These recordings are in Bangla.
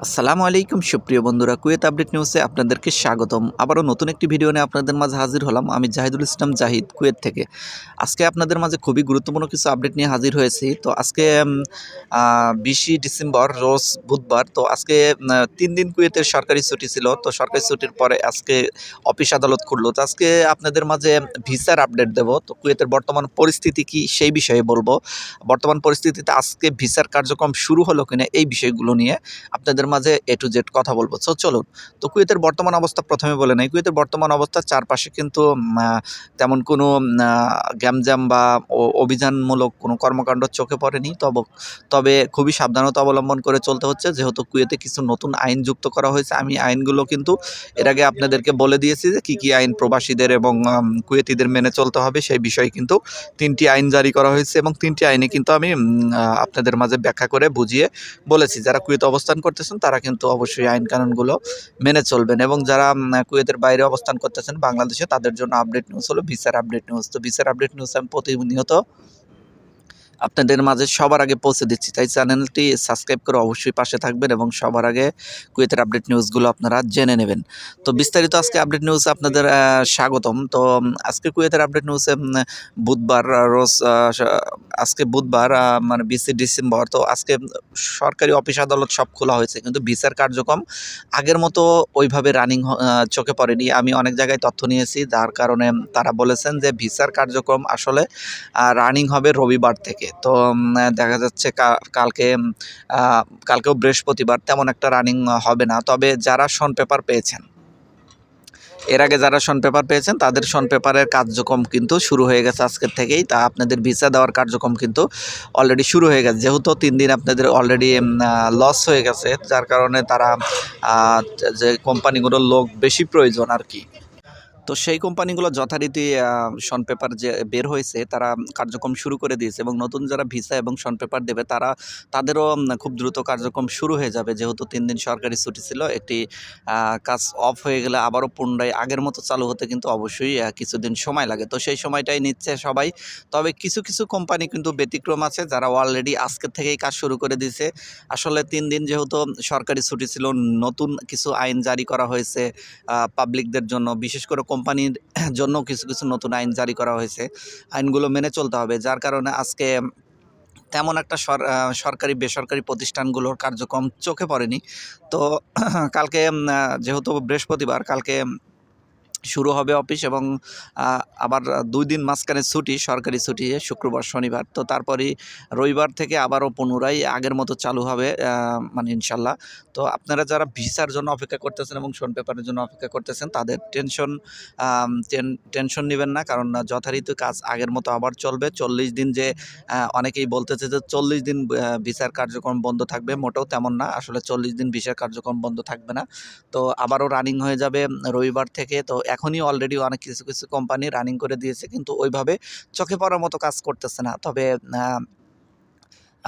আসসালামু আলাইকুম, সুপ্রিয় বন্ধুরা। কুয়েত আপডেট নিউজে আপনাদেরকে স্বাগতম। আবারও নতুন একটি ভিডিও নিয়ে আপনাদের মাঝে হাজির হলাম। আমি জাহিদুল ইসলাম জাহিদ, কুয়েত থেকে। আজকে আপনাদের মাঝে খুবই গুরুত্বপূর্ণ কিছু আপডেট নিয়ে হাজির হয়েছি। তো আজকে বিশে ডিসেম্বর, রোজ বুধবার, তো আজকে তিন দিন কুয়েতের সরকারি ছুটি ছিল। তো সরকারি ছুটির পরে আজকে অফিস আদালত খুললো। তো আজকে আপনাদের মাঝে ভিসার আপডেট দেব। তো কুয়েতের বর্তমান পরিস্থিতি কি সেই বিষয়ে বলব। বর্তমান পরিস্থিতিতে আজকে ভিসার কার্যক্রম শুরু হলো কিনা এই বিষয়গুলো নিয়ে আপনাদের মাঝে এ টু জেড কথা বলব। তো চলুন। তো কুয়েতের বর্তমান অবস্থা প্রথমে বলে নাই। কুয়েতের বর্তমান অবস্থা চারপাশে কিন্তু তেমন কোনো গ্যামজাম বা অভিযানমূলক কোনো কর্মকাণ্ড চোখে পড়েনি। তবে তবে খুবই সাবধানতা অবলম্বন করে চলতে হচ্ছে। যেহেতু কুয়েতে কিছু নতুন আইন যুক্ত করা হয়েছে, আমি আইনগুলো কিন্তু এর আগে আপনাদেরকে বলে দিয়েছি যে কী কী আইন প্রবাসীদের এবং কুয়েতিদের মেনে চলতে হবে। সেই বিষয়ে কিন্তু তিনটি আইন জারি করা হয়েছে এবং তিনটি আইনে কিন্তু আমি আপনাদের মাঝে ব্যাখ্যা করে বুঝিয়ে বলেছি। যারা কুয়েতে অবস্থান করতেছেন, তারা কিন্তু অবশ্যই আইন কানুনগুলো মেনে চলবেন এবং যারা কুয়েতের বাইরে অবস্থান করতেছেন বাংলাদেশে, তাদের জন্য আপডেট নিউজ হলো, ভিসার আপডেট নিউজ তো ভিসার আপডেট নিউজ আমি প্রতিনিয়ত আপনাদের মাঝে সবার আগে পৌঁছে দিচ্ছি। তাই চ্যানেলটি সাবস্ক্রাইব করে অবশ্যই পাশে থাকবেন এবং সবার আগে কুয়েতের আপডেট নিউজগুলো আপনারা জেনে নেবেন। তো বিস্তারিত আজকে আপডেট নিউজ আপনাদের স্বাগতম। তো আজকে কুয়েতের আপডেট নিউজে বুধবার রোজ আজকে বুধবার মানে বিশে ডিসেম্বর। তো আজকে সরকারি অফিস আদালত সব খোলা হয়েছে। কিন্তু ভিসার কার্যক্রম আগের মতো ওইভাবে রানিং চোখে পড়েনি। আমি অনেক জায়গায় তথ্য নিয়েছি। যার কারণে তারা বলেছেন যে ভিসার কার্যক্রম আসলে রানিং হবে রবিবার থেকে। তো দেখা যাচ্ছে কালকে কালকেও বৃহস্পতিবার তেমন একটা রানিং হবে না। তবে যারা শন পেপার পেয়েছেন, এর আগে যারা শন পেপার পেয়েছেন, তাদের শন পেপারের কার্যক্রম কিন্তু শুরু হয়ে গেছে আজকের থেকেই। তা আপনাদের ভিসা দেওয়ার কার্যক্রম কিন্তু অলরেডি শুরু হয়ে গেছে। যেহেতু তিন দিন আপনাদের অলরেডি লস হয়ে গেছে, যার কারণে তারা যে কোম্পানিগুলোর লোক বেশি প্রয়োজন আর কি। তো সেই কোম্পানিগুলো যথারীতি শন পেপার যে বের হয়েছে, তারা কার্যক্রম শুরু করে দিয়েছে এবং নতুন যারা ভিসা এবং শন পেপার দেবে, তারা, তাদেরও খুব দ্রুত কার্যক্রম শুরু হয়ে যাবে। যেহেতু তিন দিন সরকারি ছুটি ছিল, একটি কাজ অফ হয়ে গেলে আবারও পুনরায় আগের মতো চালু হতে কিন্তু অবশ্যই কিছুদিন সময় লাগে। তো সেই সময়টাই নিচ্ছে সবাই। তবে কিছু কিছু কোম্পানি কিন্তু ব্যতিক্রম আছে, যারা অলরেডি আজকের থেকেই কাজ শুরু করে দিয়েছে। আসলে তিন দিন যেহেতু সরকারি ছুটি ছিল, নতুন কিছু আইন জারি করা হয়েছে পাবলিকদের জন্য। বিশেষ করে কোম্পানির জন্য কিছু কিছু নতুন আইন জারি করা হয়েছে, আইনগুলো মেনে চলতে হবে। যার কারণে আজকে তেমন একটা সরকারি, বেসরকারি প্রতিষ্ঠানগুলোর কার্যক্রম চোখে পড়েনি। তো কালকে যেহেতু বৃহস্পতিবার, কালকে শুরু হবে অফিস এবং আবার দুই দিন মাঝখানে ছুটি, সরকারি ছুটি, শুক্রবার, শনিবার। তো তারপরেই রবিবার থেকে আবারও পুনরায় আগের মতো চালু হবে মানে ইনশাল্লাহ। তো আপনারা যারা ভিসার জন্য অপেক্ষা করতেছেন এবং শোন পেপারের জন্য অপেক্ষা করতেছেন, তাদের টেনশন টেনশন নেবেন না। কারণ যথারীতি কাজ আগের মতো আবার চলবে। চল্লিশ দিন যে অনেকেই বলতেছে যে, চল্লিশ দিন ভিসার কার্যক্রম বন্ধ থাকবে। মোটেও তেমন না। আসলে চল্লিশ দিন ভিসার কার্যক্রম বন্ধ থাকবে না। তো আবারও রানিং হয়ে যাবে রবিবার থেকে। তো এখনই অলরেডি অনেক কিছু কিছু কোম্পানি রানিং করে দিয়েছে, কিন্তু ওইভাবে চোখে পড়ার মতো কাজ করতেছে না। তবে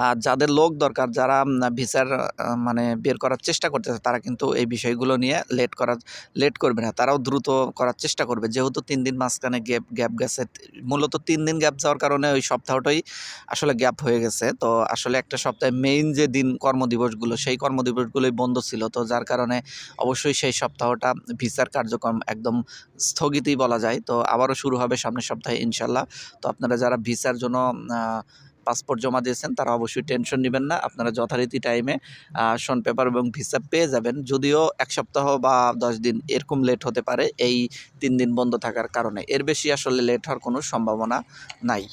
আর যাদের লোক দরকার, যারা ভিসার মানে বের করার চেষ্টা করতেছে, তারা কিন্তু এই বিষয়গুলো নিয়ে লেট করার লেট করবে না। তারাও দ্রুত করার চেষ্টা করবে। যেহেতু তিন দিন মাঝখানে গ্যাপ গ্যাপ গেছে, মূলত তিন দিন গ্যাপ যাওয়ার কারণে ওই সপ্তাহটাই আসলে গ্যাপ হয়ে গেছে। তো আসলে একটা সপ্তাহে মেইন যে দিন কর্মদিবসগুলো, সেই কর্মদিবসগুলোই বন্ধ ছিল। তো যার কারণে অবশ্যই সেই সপ্তাহটা ভিসার কার্যক্রম একদম স্থগিতই বলা যায়। তো আবারও শুরু হবে সামনের সপ্তাহে ইনশাল্লাহ তো আপনারা যারা ভিসার জন্য পাসপোর্ট জমা দিয়েছেন, তারা অবশ্যই টেনশন নেবেন না। আপনারা যথারীতি টাইমে শন পেপার এবং ভিসা পেয়ে যাবেন। যদিও এক সপ্তাহ বা দশ দিন এরকম লেট হতে পারে, এই তিন দিন বন্ধ থাকার কারণে। এর বেশি আসলে লেট হওয়ার কোনো সম্ভাবনা নাই।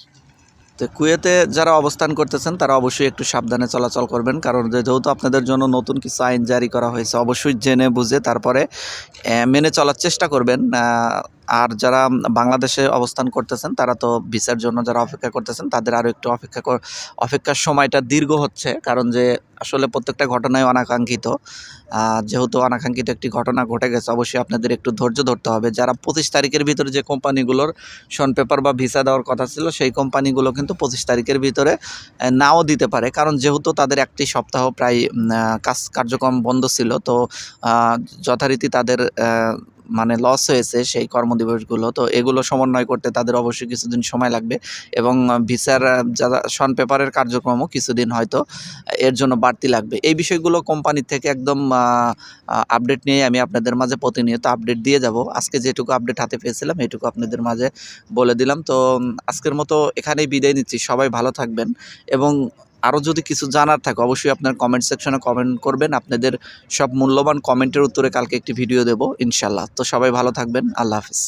তো কুয়েতে যারা অবস্থান করতেছেন, তারা অবশ্যই একটু সাবধানে চলাচল করবেন। কারণ যেহেতু আপনাদের জন্য নতুন কিছু আইন জারি করা হয়েছে, অবশ্যই জেনে বুঝে তারপরে মেনে চলার চেষ্টা করবেন। আর যারা বাংলাদেশে অবস্থান করতেছেন, তারা তো ভিসার জন্য যারা অপেক্ষা করতেছেন, তাদের আরও একটু অপেক্ষা অপেক্ষার সময়টা দীর্ঘ হচ্ছে। কারণ যে আসলে প্রত্যেকটা ঘটনাই অনাকাঙ্ক্ষিত। যেহেতু অনাকাঙ্ক্ষিত একটি ঘটনা ঘটে গেছে, অবশ্যই আপনাদের একটু ধৈর্য ধরতে হবে। যারা পঁচিশ তারিখের ভিতরে যে কোম্পানিগুলোর শন পেপার বা ভিসা দেওয়ার কথা ছিল, সেই কোম্পানিগুলো কিন্তু পঁচিশ তারিখের ভিতরে নাও দিতে পারে। কারণ যেহেতু তাদের একটি সপ্তাহ প্রায় কাজ কার্যক্রম বন্ধ ছিল, তো যথারীতি তাদের মানে লস হয়েছে সেই কর্মদিবসগুলো, তো এগুলো সমন্বয় করতে তাদের অবশ্যই কিছুদিন সময় লাগবে। এবং ভিসার যারা শন পেপারের কার্যক্রমও কিছুদিন হয়তো এর জন্য বাড়তি লাগবে। এই বিষয়গুলো কোম্পানি থেকে একদম আপডেট নিয়ে আমি আপনাদের মাঝে প্রতিনিয়ত আপডেট দিয়ে যাব। আজকে যেটুকু আপডেট হাতে পেয়েছিলাম, এটুকু আপনাদের মাঝে বলে দিলাম। তো আজকের মতো এখানেই বিদায় নিচ্ছি। সবাই ভালো থাকবেন এবং আরও যদি কিছু জানার থাকে, অবশ্যই আপনার কমেন্ট সেকশনে কমেন্ট করবেন। আপনাদের সব মূল্যবান কমেন্টের উত্তরে কালকে একটি ভিডিও দেবো ইনশাল্লাহ তো সবাই ভালো থাকবেন, আল্লাহ হাফিজ।